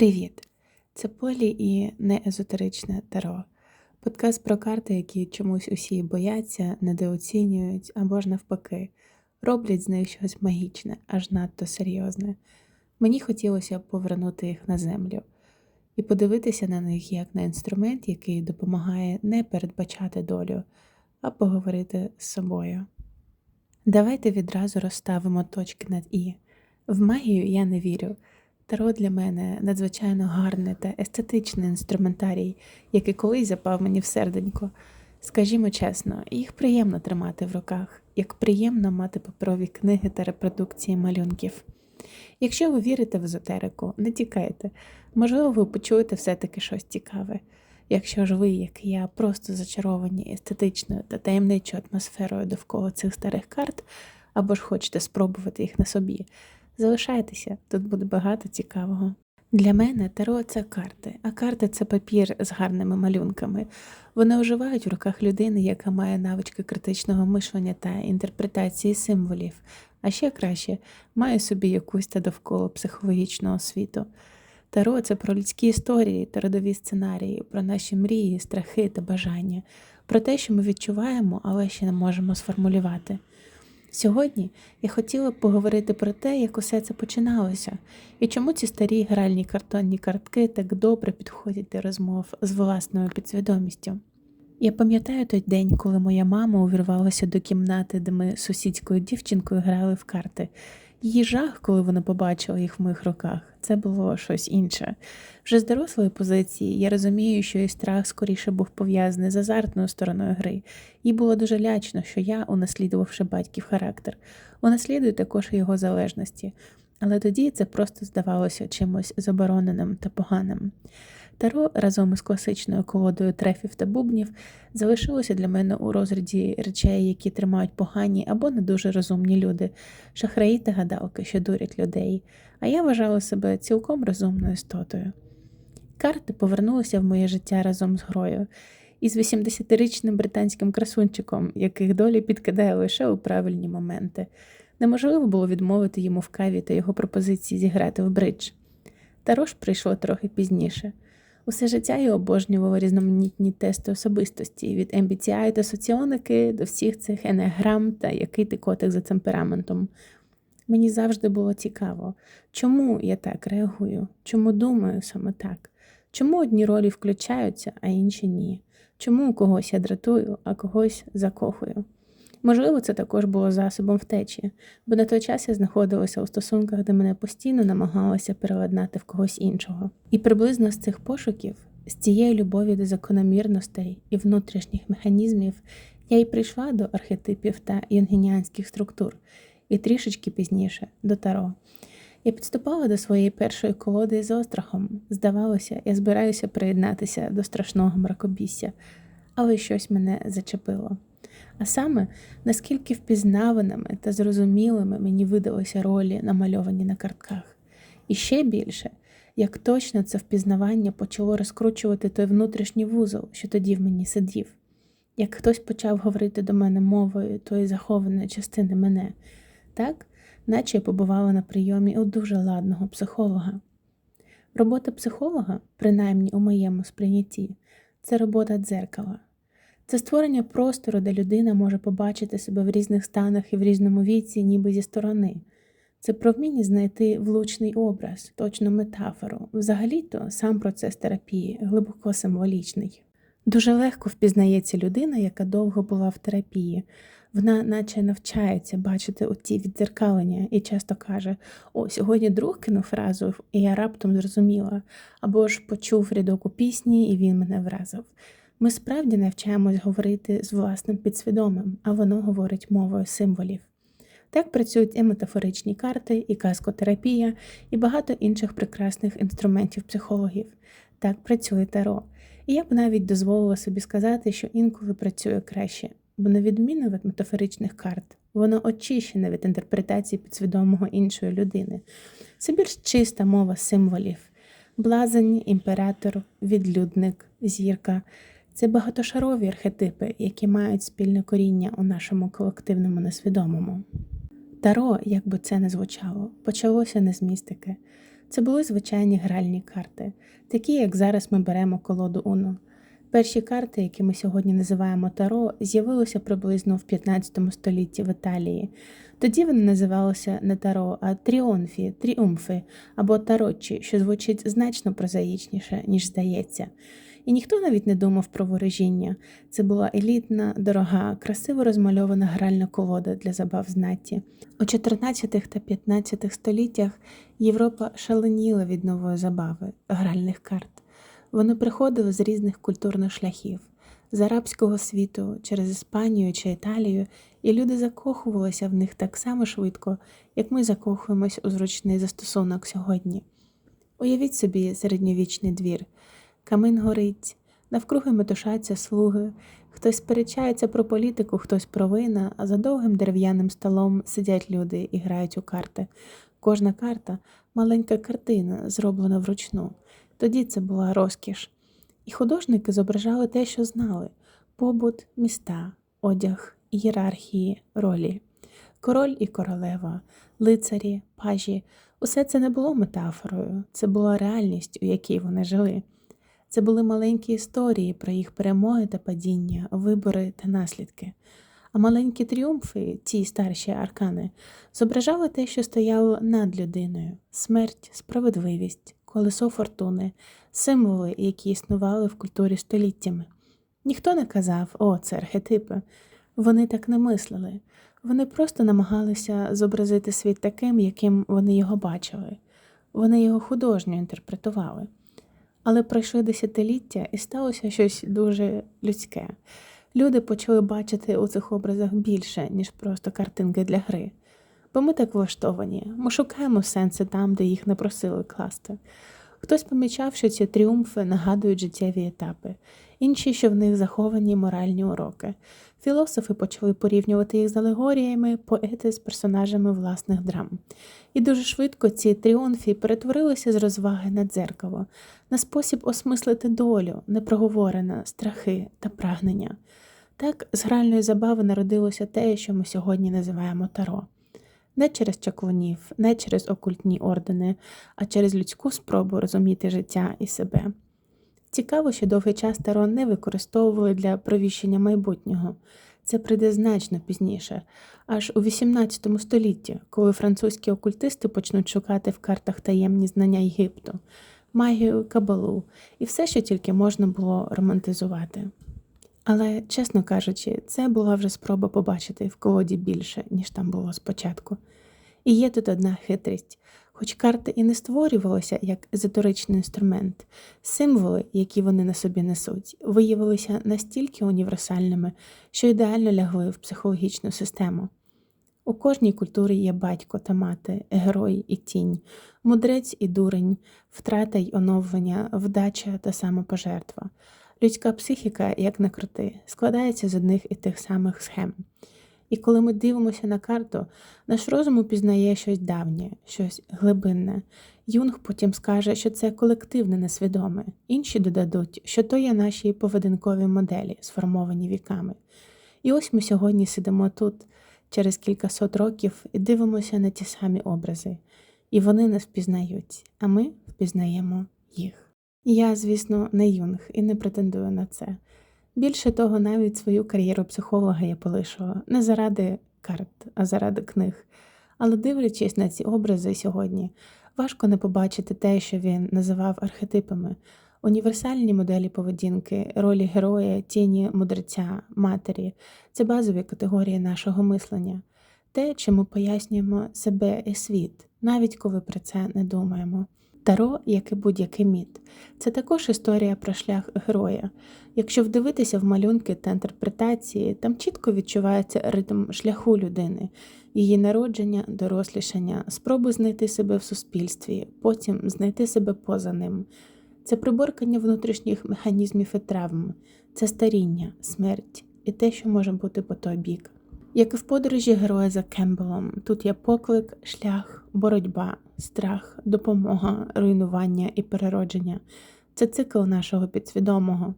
Привіт! Це Полі і неезотеричне таро. Подкаст про карти, які чомусь усі бояться, недооцінюють або ж навпаки, роблять з них щось магічне, аж надто серйозне. Мені хотілося повернути їх на землю і подивитися на них як на інструмент, який допомагає не передбачати долю, а поговорити з собою. Давайте відразу розставимо точки над І. В магію я не вірю. Таро для мене надзвичайно гарний та естетичний інструментарій, який колись запав мені в серденько. Скажімо чесно, їх приємно тримати в руках, як приємно мати паперові книги та репродукції малюнків. Якщо ви вірите в езотерику, не тікайте, можливо, ви почуєте все-таки щось цікаве. Якщо ж ви, як я, просто зачаровані естетичною та таємничою атмосферою довкола цих старих карт, або ж хочете спробувати їх на собі, залишайтеся, тут буде багато цікавого. Для мене таро це карти, а карти це папір з гарними малюнками. Вони оживають в руках людини, яка має навички критичного мишлення та інтерпретації символів, а ще краще має собі якусь та довкола психологічного світу. Таро це про людські історії та родові сценарії, про наші мрії, страхи та бажання, про те, що ми відчуваємо, але ще не можемо сформулювати. Сьогодні я хотіла б поговорити про те, як усе це починалося, і чому ці старі гральні картонні картки так добре підходять до розмов з власною підсвідомістю. Я пам'ятаю той день, коли моя мама увірвалася до кімнати, де ми з сусідською дівчинкою грали в карти. Її жах, коли вона побачила їх в моїх руках, це було щось інше. Вже з дорослої позиції я розумію, що і страх скоріше був пов'язаний з азартною стороною гри. Їй було дуже лячно, що я, унаслідувавши батьків характер, унаслідую також його залежності. Але тоді це просто здавалося чимось забороненим та поганим. Таро разом із класичною колодою трефів та бубнів залишилося для мене у розряді речей, які тримають погані або не дуже розумні люди, шахраї та гадалки, що дурять людей, а я вважала себе цілком розумною істотою. Карти повернулися в моє життя разом з грою, із 80-річним британським красунчиком, яких долі підкидає лише у правильні моменти. Неможливо було відмовити йому в каві та його пропозиції зіграти в бридж. Таро ж прийшло трохи пізніше. Усе життя я обожнювала різноманітні тести особистості від MBTI та соціоники до всіх цих енеграм та який ти котик за темпераментом. Мені завжди було цікаво, чому я так реагую, чому думаю саме так, чому одні ролі включаються, а інші ні, чому когось я дратую, а когось закохую. Можливо, це також було засобом втечі, бо на той час я знаходилася у стосунках, де мене постійно намагалися переладнати в когось іншого. І приблизно з цих пошуків, з цієї любові до закономірностей і внутрішніх механізмів, я й прийшла до архетипів та юнгеніанських структур, і трішечки пізніше до таро. Я підступала до своєї першої колоди з острахом. Здавалося, я збираюся приєднатися до страшного мракобісся, але щось мене зачепило а саме наскільки впізнаваними та зрозумілими мені видалися ролі, намальовані на картках. І ще більше, як точно це впізнавання почало розкручувати той внутрішній вузол, що тоді в мені сидів, як хтось почав говорити до мене мовою тої захованої частини мене, так, наче я побувала на прийомі у дуже ладного психолога. Робота психолога, принаймні у моєму сприйнятті, це робота дзеркала. Це створення простору, де людина може побачити себе в різних станах і в різному віці, ніби зі сторони. Це про вміння знайти влучний образ, точну метафору. Взагалі-то сам процес терапії глибоко символічний. Дуже легко впізнається людина, яка довго була в терапії. Вона наче навчається бачити оті віддзеркалення і часто каже: О, сьогодні друг кинув фразу, і я раптом зрозуміла, або ж почув рядок у пісні, і він мене вразив. Ми справді навчаємось говорити з власним підсвідомим, а воно говорить мовою символів. Так працюють і метафоричні карти, і казкотерапія, і багато інших прекрасних інструментів психологів. Так працює таро. І я б навіть дозволила собі сказати, що інколи працює краще, бо, на відміну від метафоричних карт, воно очищене від інтерпретації підсвідомого іншої людини. Це більш чиста мова символів: блазень, імператор, відлюдник, зірка. Це багатошарові архетипи, які мають спільне коріння у нашому колективному несвідомому. Таро, як би це не звучало, почалося не з містики. Це були звичайні гральні карти, такі, як зараз ми беремо колоду Уно. Перші карти, які ми сьогодні називаємо Таро, з'явилися приблизно в 15 столітті в Італії. Тоді вони називалися не Таро, а тріонфі, тріумфи або тарочі, що звучить значно прозаїчніше, ніж здається. І ніхто навіть не думав про ворожіння. Це була елітна, дорога, красиво розмальована гральна колода для забав знаті. У 14 та 15 століттях Європа шаленіла від нової забави гральних карт. Вони приходили з різних культурних шляхів, з арабського світу, через Іспанію чи Італію, і люди закохувалися в них так само швидко, як ми закохуємось у зручний застосунок сьогодні. Уявіть собі середньовічний двір, камин горить, навкруги метушаться слуги, хтось сперечається про політику, хтось про вина, а за довгим дерев'яним столом сидять люди і грають у карти. Кожна карта маленька картина, зроблена вручну. Тоді це була розкіш. І художники зображали те, що знали: побут, міста, одяг, ієрархії, ролі. Король і королева, лицарі, пажі усе це не було метафорою, це була реальність, у якій вони жили. Це були маленькі історії про їх перемоги та падіння, вибори та наслідки. А маленькі тріумфи, ті старші аркани, зображали те, що стояло над людиною: смерть, справедливість, колесо фортуни, символи, які існували в культурі століттями. Ніхто не казав, о, це архетипи. Вони так не мислили. Вони просто намагалися зобразити світ таким, яким вони його бачили. Вони його художньо інтерпретували. Але пройшли десятиліття і сталося щось дуже людське. Люди почали бачити у цих образах більше, ніж просто картинки для гри. Бо ми так влаштовані, ми шукаємо сенси там, де їх не просили класти. Хтось помічав, що ці тріумфи нагадують життєві етапи, інші, що в них заховані моральні уроки. Філософи почали порівнювати їх з алегоріями, поети з персонажами власних драм. І дуже швидко ці тріумфи перетворилися з розваги на дзеркало, на спосіб осмислити долю, непроговорене, страхи та прагнення. Так з гральної забави народилося те, що ми сьогодні називаємо таро не через чаклунів, не через окультні ордени, а через людську спробу розуміти життя і себе. Цікаво, що довгий час Таро не використовували для провіщення майбутнього. Це прийде значно пізніше, аж у XVIII столітті, коли французькі окультисти почнуть шукати в картах таємні знання Єгипту, магію, кабалу і все, що тільки можна було романтизувати. Але, чесно кажучи, це була вже спроба побачити в колоді більше, ніж там було спочатку. І є тут одна хитрість. Хоч карти і не створювалися як езотеричний інструмент, символи, які вони на собі несуть, виявилися настільки універсальними, що ідеально лягли в психологічну систему. У кожній культурі є батько та мати, герой і тінь, мудрець і дурень, втрата й оновлення, вдача та самопожертва. Людська психіка, як не крути, складається з одних і тих самих схем. І коли ми дивимося на карту, наш розум упізнає щось давнє, щось глибинне. Юнг потім скаже, що це колективне несвідоме, інші додадуть, що то є наші поведінкові моделі, сформовані віками. І ось ми сьогодні сидимо тут через кількасот років і дивимося на ті самі образи, і вони нас впізнають, а ми впізнаємо їх. Я, звісно, не юнг і не претендую на це. Більше того, навіть свою кар'єру психолога я полишила не заради карт, а заради книг. Але дивлячись на ці образи сьогодні, важко не побачити те, що він називав архетипами, універсальні моделі поведінки, ролі героя, тіні мудреця, матері це базові категорії нашого мислення, те, чим ми пояснюємо себе і світ, навіть коли про це не думаємо. Таро, як і будь-який міт, це також історія про шлях героя. Якщо вдивитися в малюнки та інтерпретації, там чітко відчувається ритм шляху людини, її народження, дорослішання, спроби знайти себе в суспільстві, потім знайти себе поза ним. Це приборкання внутрішніх механізмів і травм, це старіння, смерть і те, що може бути по той бік. Як і в подорожі героя за Кембелом, тут є поклик, шлях, боротьба, страх, допомога, руйнування і переродження. Це цикл нашого підсвідомого.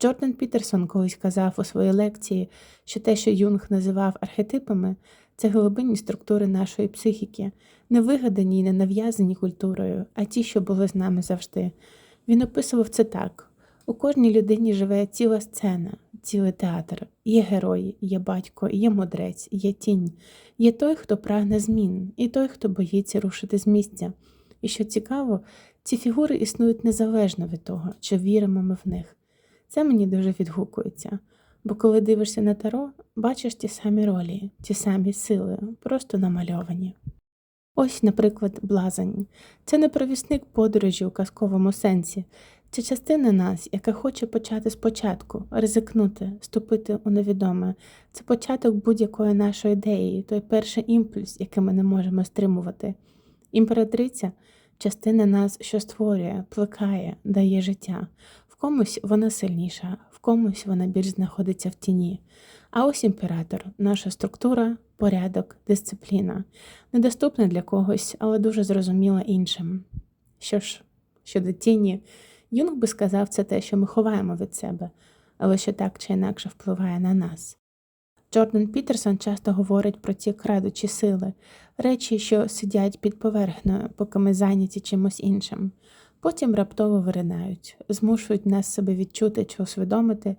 Джордан Пітерсон колись казав у своїй лекції, що те, що Юнг називав архетипами, Це глибинні структури нашої психіки, не вигадані і не нав'язані культурою, а ті, що були з нами завжди. Він описував це так: у кожній людині живе ціла сцена, цілий театр. Є герой, є батько, є мудрець, є тінь, є той, хто прагне змін, і той, хто боїться рушити з місця. І що цікаво, ці фігури існують незалежно від того, чи віримо ми в них. Це мені дуже відгукується. Бо коли дивишся на таро, бачиш ті самі ролі, ті самі сили, просто намальовані. Ось, наприклад, блазень. Це не провісник подорожі у казковому сенсі. Це частина нас, яка хоче почати спочатку, ризикнути, ступити у невідоме. Це початок будь-якої нашої ідеї, той перший імпульс, який ми не можемо стримувати. Імператриця частина нас, що створює, плекає, дає життя. В комусь вона сильніша, в комусь вона більш знаходиться в тіні. А ось імператор, наша структура, порядок, дисципліна, недоступна для когось, але дуже зрозуміла іншим. Що ж, щодо тіні, Юнг би сказав це те, що ми ховаємо від себе, але що так чи інакше впливає на нас. Джордан Пітерсон часто говорить про ті крадучі сили, речі, що сидять під поверхнею, поки ми зайняті чимось іншим, потім раптово виринають, змушують нас себе відчути чи усвідомити,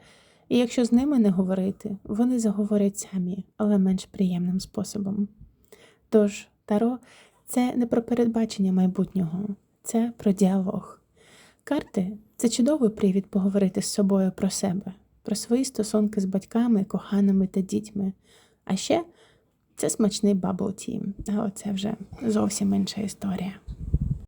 і якщо з ними не говорити, вони заговорять самі, але менш приємним способом. Тож, таро це не про передбачення майбутнього, це про діалог. Карти це чудовий привід поговорити з собою про себе, про свої стосунки з батьками, коханими та дітьми. А ще це смачний бабл тім, але це вже зовсім інша історія.